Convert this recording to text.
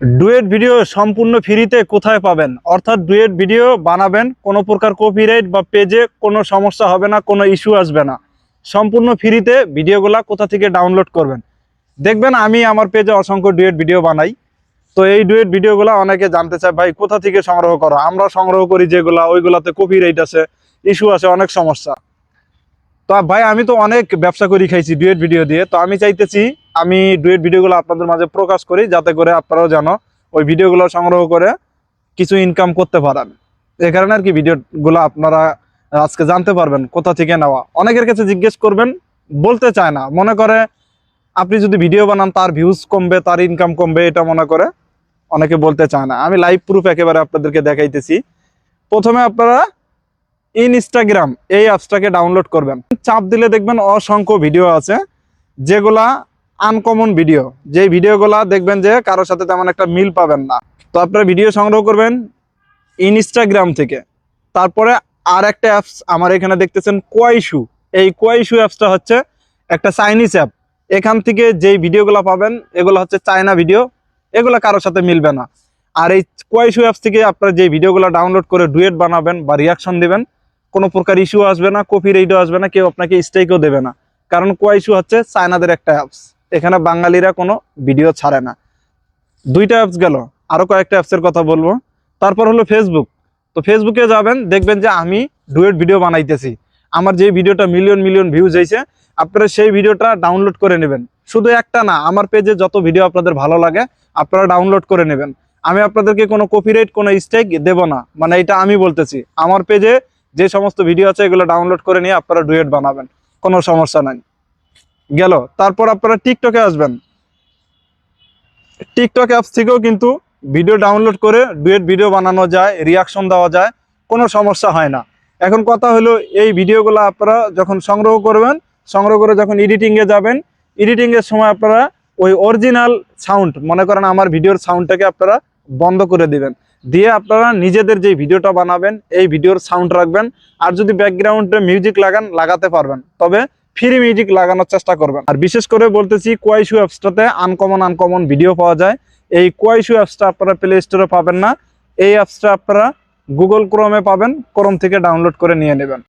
Duet video সম্পূর্ণ ফ্রিতে কোথায় পাবেন? অর্থাৎ ডুয়েট ভিডিও বানাবেন, কোনো প্রকার কপিরাইট বা পেজে কোনো সমস্যা হবে না, কোনো ইস্যু আসবে না। সম্পূর্ণ ফ্রিতে ভিডিওগুলা কোথা থেকে ডাউনলোড করবেন? দেখবেন আমি আমার পেজে অসংখ্য ডুয়েট ভিডিও বানাই। তো এই ডুয়েট ভিডিওগুলো অনেকে জানতে চায়, ভাই, কোথা থেকে সংগ্রহ করো? আমরা সংগ্রহ করি যেগুলা, ওইগুলাতে কপিরাইট আছে ইস্যু আছে, অনেক সমস্যা। তো ভাই, আমি তো অনেক ব্যবসা করি খাইছি ডুয়েট ভিডিও দিয়ে। তো আমি চাইতেছি আমি ডুয়েট ভিডিওগুলো আপনাদের মাঝে প্রকাশ করি, যাতে করে আপনারাও জানো ওই ভিডিওগুলো সংগ্রহ করে কিছু ইনকাম করতে পারেন। এই কারণে আর কি ভিডিওগুলো আপনারা আজকে জানতে পারবেন, কোথা থেকে নেওয়া। অনেকের কাছে জিজ্ঞেস করবেন, বলতে চায় না। মনে করে আপনি যদি ভিডিও বানান, তার ভিউজ কমবে, তার ইনকাম কমবে, এটা মনে করে অনেকে বলতে চায় না। আমি লাইভ প্রুফ একেবারে আপনাদেরকে দেখাইতেছি। প্রথমে আপনারা ইনস্টাগ্রাম এই অ্যাপসটাকে ডাউনলোড করবেন। চাপ দিলে দেখবেন অসংখ্য ভিডিও আছে, যেগুলা আনকমন ভিডিও যেই ভিডিওগুলা দেখবেন যে কারোর সাথে তেমন একটা মিল পাবেন না। তো আপনারা ভিডিও সংগ্রহ করবেন ইনস্টাগ্রাম থেকে। তারপরে আর একটা অ্যাপস আমার এখানে দেখতেছেন কোয়াইশু এই কোয়াইশু অ্যাপসটা হচ্ছে একটা চাইনিজ অ্যাপ এখান থেকে যেই ভিডিওগুলো পাবেন, এগুলো হচ্ছে চায়না ভিডিও এগুলো কারোর সাথে মিলবে না। আর এই কোয়াইশু অ্যাপস থেকে আপনারা যে ভিডিওগুলো ডাউনলোড করে ডুয়েট বানাবেন বা রিয়াকশন দেবেন, কোনো প্রকার ইস্যু আসবে না কপি রেটও আসবে না, কেউ আপনাকে স্ট্রাইকও দেবে না। কারণ কোয়াইশু হচ্ছে চায়নাদের একটা অ্যাপস এখানে বাঙালিরা কোনো ভিডিও ছাড়ে না। দুইটা অ্যাপস গেল, আরও কয়েকটা অ্যাপসের কথা বলব। তারপর হলো ফেসবুক তো ফেসবুকে যাবেন, দেখবেন যে আমি ডুয়েট ভিডিও বানাইতেছি। আমার যে ভিডিওটা মিলিয়ন মিলিয়ন ভিউজ হয়েছে আপনারা সেই ভিডিওটা ডাউনলোড করে নেবেন। শুধু একটা না, আমার পেজে যত ভিডিও আপনাদের ভালো লাগে, আপনারা ডাউনলোড করে নেবেন। আমি আপনাদেরকে কোনো কপিরাইট কোনো স্টেক দেব না। মানে এটা আমি বলতেছি, আমার পেজে যে সমস্ত ভিডিও আছে, এগুলো ডাউনলোড করে নিয়ে আপনারা ডুয়েট বানাবেন। কোনো সমস্যা নাই। গেল। তারপর আপনারা টিকটকে আসবেন। টিকটক অ্যাপস থেকেও কিন্তু ভিডিও ডাউনলোড করে ডুয়েট ভিডিও বানানো যায় রিয়াকশন দেওয়া যায়, কোনো সমস্যা হয় না। এখন কথা হলো, এই ভিডিওগুলো আপনারা যখন সংগ্রহ করবেন, সংগ্রহ করে যখন এডিটিংয়ে যাবেন এডিটিংয়ের সময় আপনারা ওই অরিজিনাল সাউন্ড মনে করেন আমার ভিডিওর সাউন্ডটাকে আপনারা বন্ধ করে দিবেন। দিয়ে আপনারা নিজেদের যে ভিডিওটা বানাবেন, এই ভিডিওর সাউন্ড রাখবেন। আর যদি ব্যাকগ্রাউন্ডে মিউজিক লাগান, লাগাতে পারবেন। তবে ফ্রি মিউজিক লাগানোর চেষ্টা করবেন। আর বিশেষ করে বলতেছি কোয়াইশু অ্যাপসটাতে আনকমন আনকমন ভিডিও পাওয়া যায়। এই কোয়াইশু অ্যাপসটা আপনারা প্লে স্টোরে পাবেন না। এই অ্যাপসটা আপনারা গুগল ক্রোমে পাবেন ক্রোম থেকে ডাউনলোড করে নিয়ে নেবেন।